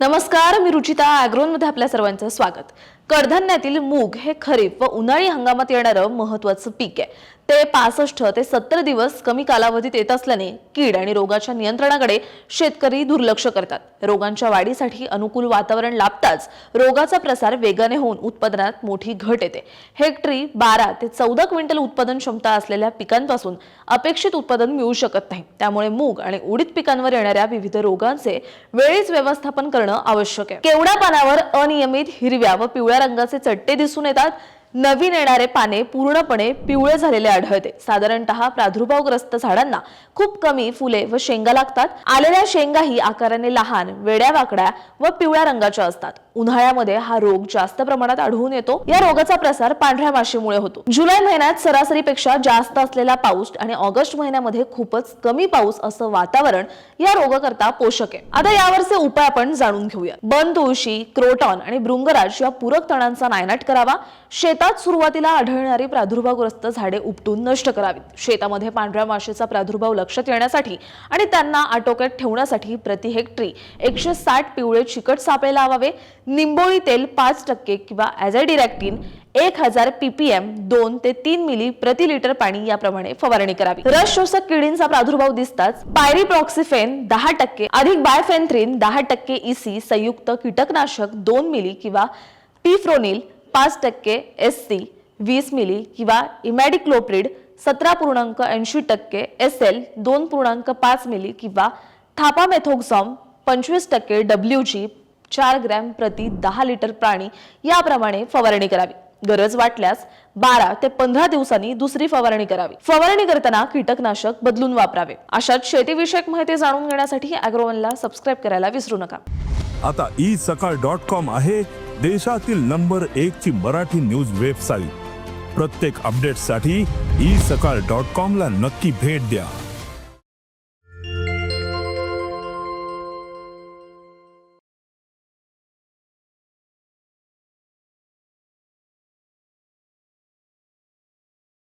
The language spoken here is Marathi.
नमस्कार मी रुचिता अॅग्रोनमध्ये आपल्या सर्वांचं स्वागत. कडधान्यातील मूग हे खरीप व उन्हाळी हंगामात येणारं महत्वाचं पीक आहे. ते पासष्ट ते सत्तर दिवस कमी कालावधीत येत असल्याने कीड आणि रोगाच्या नियंत्रणाकडे शेतकरी दुर्लक्ष करतात. रोगांच्या वाढीसाठी अनुकूल वातावरण लाभताच रोगाचा प्रसार वेगाने होऊन उत्पादनात मोठी घट येते. हेक्टरी बारा ते चौदा क्विंटल उत्पादन क्षमता असलेल्या पिकांपासून अपेक्षित उत्पादन मिळू शकत नाही. त्यामुळे मूग आणि उडीद पिकांवर येणाऱ्या विविध रोगांचे वेळीच व्यवस्थापन करणं आवश्यक आहे. केवडा पानावर अनियमित हिरव्या व पिवळ्या रंगाचे चट्टे दिसून येतात. नवीन येणारे पाने पूर्णपणे पिवळे झालेले आढळते. साधारणतः प्रादुर्भावग्रस्त झाडांना खूप कमी फुले व शेंगा लागतात. आलेल्या शेंगाही आकाराने लहान वेड्या वाकड्या व पिवळ्या रंगाच्या असतात. उन्हाळ्यामध्ये हा रोग जास्त प्रमाणात आढळून येतो. या रोगाचा प्रसार पांढऱ्या माशीमुळे होतो. जुलै महिन्यात सरासरीपेक्षा जास्त असलेला पाऊस आणि ऑगस्ट महिन्यामध्ये खूपच कमी पाऊस असं वातावरण या रोगाकरता पोषक आहे. आता यावरचे उपाय आपण जाणून घेऊया. बन तुळशी क्रोटॉन आणि भृंगराज या पूरक तणांचा नायनाट करावा. शेतात सुरुवातीला आढळणारी प्रादुर्भावग्रस्त झाडे उपटून नष्ट करावीत. शेतामध्ये पांढऱ्या माशीचा प्रादुर्भाव लक्षात येण्यासाठी आणि त्यांना आटोक्यात ठेवण्यासाठी प्रति हेक्टरी एकशे साठ पिवळे चिकट सापळे लावावे. निंबोळी तेल पाच टक्के किंवा ॲझॅडिरॅक्टिन एक हजार पीपीएम दोन ते तीन मिली प्रति लिटर पाणी याप्रमाणे फवारणी करावी. रस शोषक किडींचा प्रादुर्भाव दिसताच पायरीप्रॉक्सिफेन दहा टक्के अधिक बायफेन्थ्रिन दहा टक्के इसी संयुक्त कीटकनाशक दोन मिली किंवा पिफ्रोनिल पाच टक्के एस सी वीस मिली किंवा इमॅडिक्लोप्रिड सतरा पूर्णांक ऐंशी टक्के एस एल दोन पूर्णांक पाच मिली किंवा थापामेथोक्झॉम पंचवीस टक्के डब्ल्यू जी चार ग्रॅम प्रति दहा लिटर प्राणी याप्रमाणे फवारणी करावी. गरज वाटल्यास बारा ते पंधरा दिवसांनी दुसरी फवारणी करावी. फवारणी करताना कीटकनाशक बदलून वापरावे. अशाच शेतीविषयक माहिती जाणून घेण्यासाठी अॅग्रोवनला सबस्क्राईब करायला विसरू नका. आता ई सकाळ डॉट कॉम आहे देशातील नंबर एक ची मराठी न्यूज वेबसाईट. प्रत्येक अपडेटसाठी ई सकाळ डॉट कॉम ला नक्की भेट द्या.